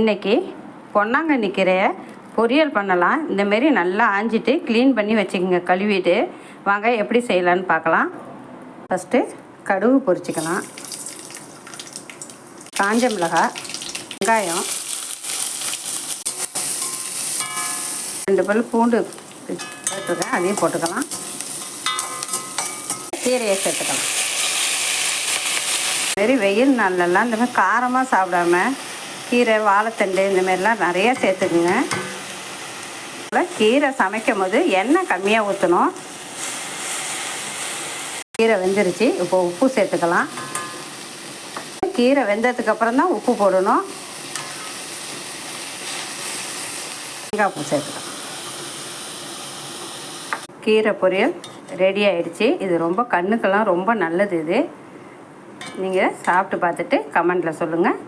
இன்றைக்கி பொன்னாங்கண்ணி கீரையை பொரியல் பண்ணலாம். இந்தமாரி நல்லா ஆஞ்சிட்டு க்ளீன் பண்ணி வச்சுக்கோங்க கழுவிட்டு. வாங்க எப்படி செய்யலான்னு பார்க்கலாம். ஃபஸ்ட்டு கடுகு பொரிச்சிக்கலாம். காஞ்ச மிளகாய் வெங்காயம் ரெண்டு பல் பூண்டு போட்டுருக்கேன் அதையும் போட்டுக்கலாம். கீரையை சேர்த்துக்கலாம். சரி வெயில் நாள்லலாம் இந்த மாதிரி காரமாக சாப்பிடாம கீரை வாழைத்தண்டு இந்த மாதிரிலாம் நிறைய சேர்த்துக்குங்க. கீரை சமைக்கும் போது எண்ணெய் கம்மியாக ஊற்றணும் கீரை வெந்துருச்சு. இப்போ உப்பு சேர்த்துக்கலாம். கீரை வெந்ததுக்கப்புறம் தான் உப்பு போடணும். தேங்காய் பூ சேர்த்துக்கலாம். கீரை பொரியல் ரெடி ஆயிடுச்சு. இது ரொம்ப கண்ணுக்கெல்லாம் ரொம்ப நல்லது இது. நீங்கள் சாப்பிட்டு பார்த்துட்டு கமெண்டில் சொல்லுங்கள்